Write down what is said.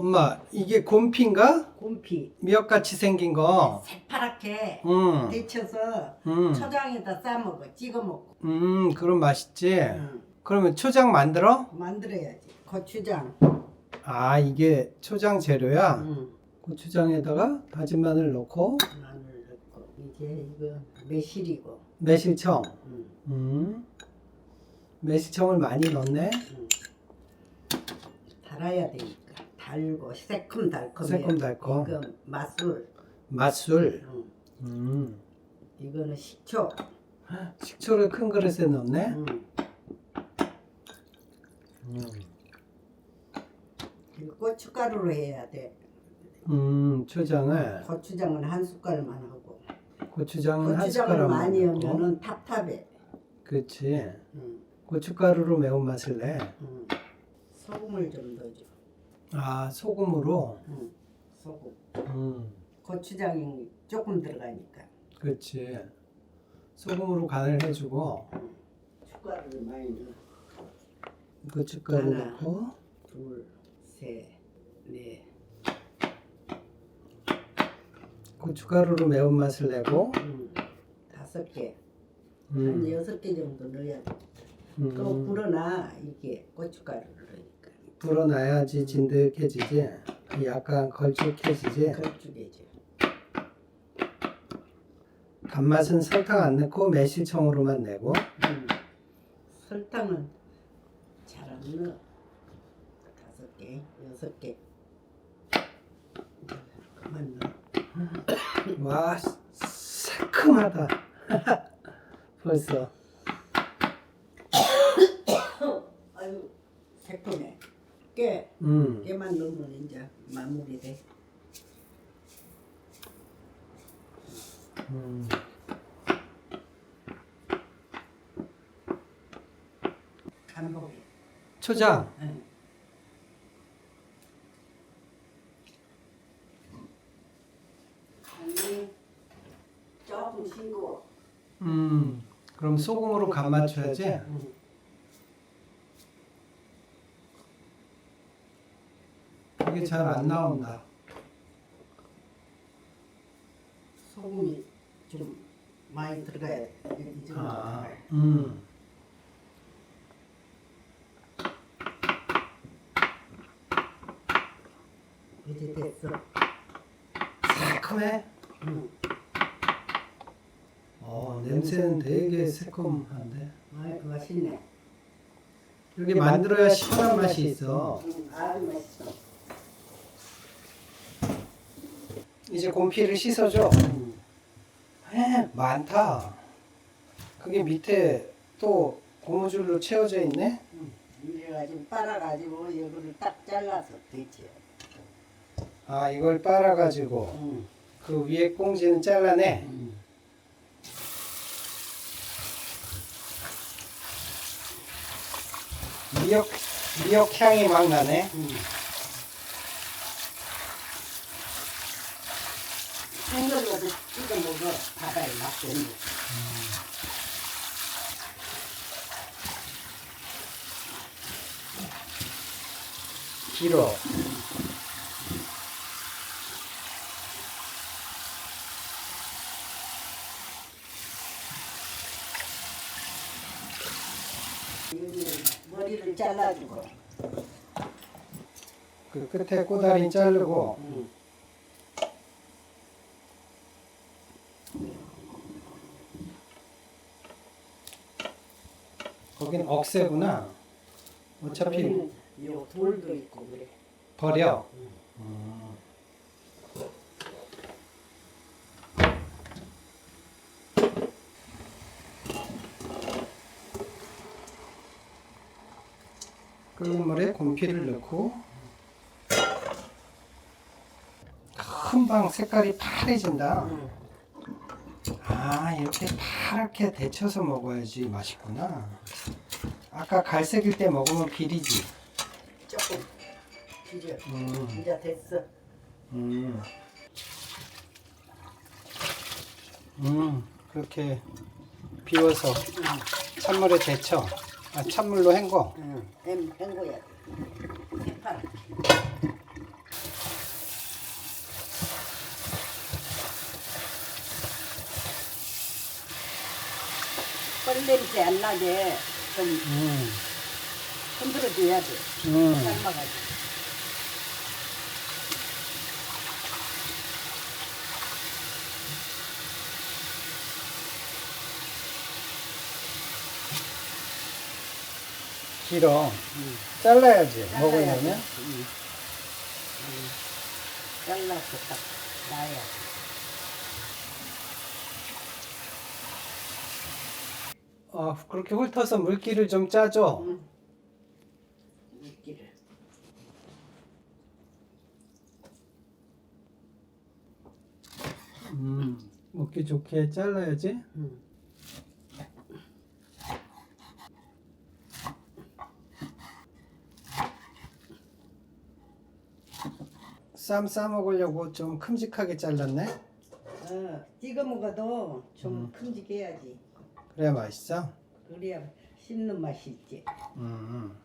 엄마, 이게 곰피인가? 곰피 미역같이 생긴 거. 새파랗게 음, 데쳐서 음, 초장에다 싸먹어 찍어 먹고 음, 그럼 맛있지? 응. 그러면 초장 만들어? 만들어야지 고추장 아, 이게 초장 재료야? 응. 고추장에다가 다진 마늘 넣고, 마늘 넣고 이제 이거 매실이고 매실청. 응. 음, 매실청을 많이 넣네? 응. 달아야 되니까 달고 새콤달콤해 새콤달콤. 이거 맛술 맛술. 응. 음, 이거는 식초 식초를 큰 그릇에 넣네? 응. 음, 그리고 고춧가루로 해야 돼 음, 초장을, 고추장은 한 숟갈만 하고 고추장은 한 고추장을 숟가락만 많이 넣고. 하면은 탑탑해 그렇지. 응. 고춧가루로 매운맛을 내. 응. 소금을 좀 넣어줘 아, 소금으로. 응. 소금 음, 고추장이 조금 들어가니까 그렇지. 소금으로 간을 해주고, 숟가락을 많이 넣어 고춧가루 하나. 넣고, 둘, 셋, 넷, 고춧가루로 매운맛을 내고, 응. 다섯 개, 한 음, 여섯 개 정도 넣어야 돼. 또 음, 불어나 이게 고춧가루를 불어놔야지 진득해지지. 약간 걸쭉해지지. 걸쭉해져. 단맛은 설탕 안 넣고 매실청으로만 내고, 응. 설탕은 잘 안 넣어. 다섯 개, 여섯 개. 그만 넣어. 와, 새콤하다. 벌써. 아유 새콤해. 깨, 음, 깨만 넣으면 이제 마무리돼. 음. 간보기. 초장. 응. 간이 조금 싱거워. 음, 그럼 소금으로 간 맞춰야지. 응. 이게 잘안 나온다. 소금이 좀 많이 들어가야 돼. 이 정도. 아, 음. 이제 됐어. 새콤해. 응. 어, 냄새는 되게 새콤한데. 아이 맛있네. 이렇게 만들어야 시원한 맛이 있어. 응, 아주 맛있어. 이제 곰피를 씻어줘. 응. 에, 많다. 그게 밑에 또 고무줄로 채워져 있네. 응. 이래가지고 빨아가지고 이거를 딱 잘라서 되지. 아, 이걸 빨아가지고 응. 그 위에 꽁지는 잘라내. 응. 미역 미역 향이 막 나네. 응. 생걸로도 찍어 먹어. 바다에 맛있는 거. 길어. 머리를 잘라주고. 그 끝에 꼬다리 자르고 응. 거긴 억새구나. 어차피 요 돌도 있고 그래. 버려. 끓는 물에 곰피를 넣고 금방 색깔이 파래진다. 응. 아 이렇게 파랗게 데쳐서 먹어야지 맛있구나. 아까 갈색일 때 먹으면 비리지. 조금 비려. 음, 이제 됐어. 음, 음 그렇게 비워서 찬물에 데쳐. 아 찬물로 헹궈. 응. 햄 헹궈야 돼. 새파랗게. 뻘 냄새 안 나게 좀 음, 흔들어줘야 돼. 음. 삶아가지고. 길어. 잘라야지. 잘라야 먹으려면. 돼. 응. 응. 잘라서 딱 놔야. 어, 그렇게 훑어서 물기를 좀 짜줘. 응. 물기를. 음, 먹기 좋게 잘라야지. 응. 쌈 싸 먹으려고 좀 큼직하게 잘랐네. 어, 찍어 먹어도 좀 큼직해야지. 그래야 맛있어? 그래야 씹는 맛이 있지. 음.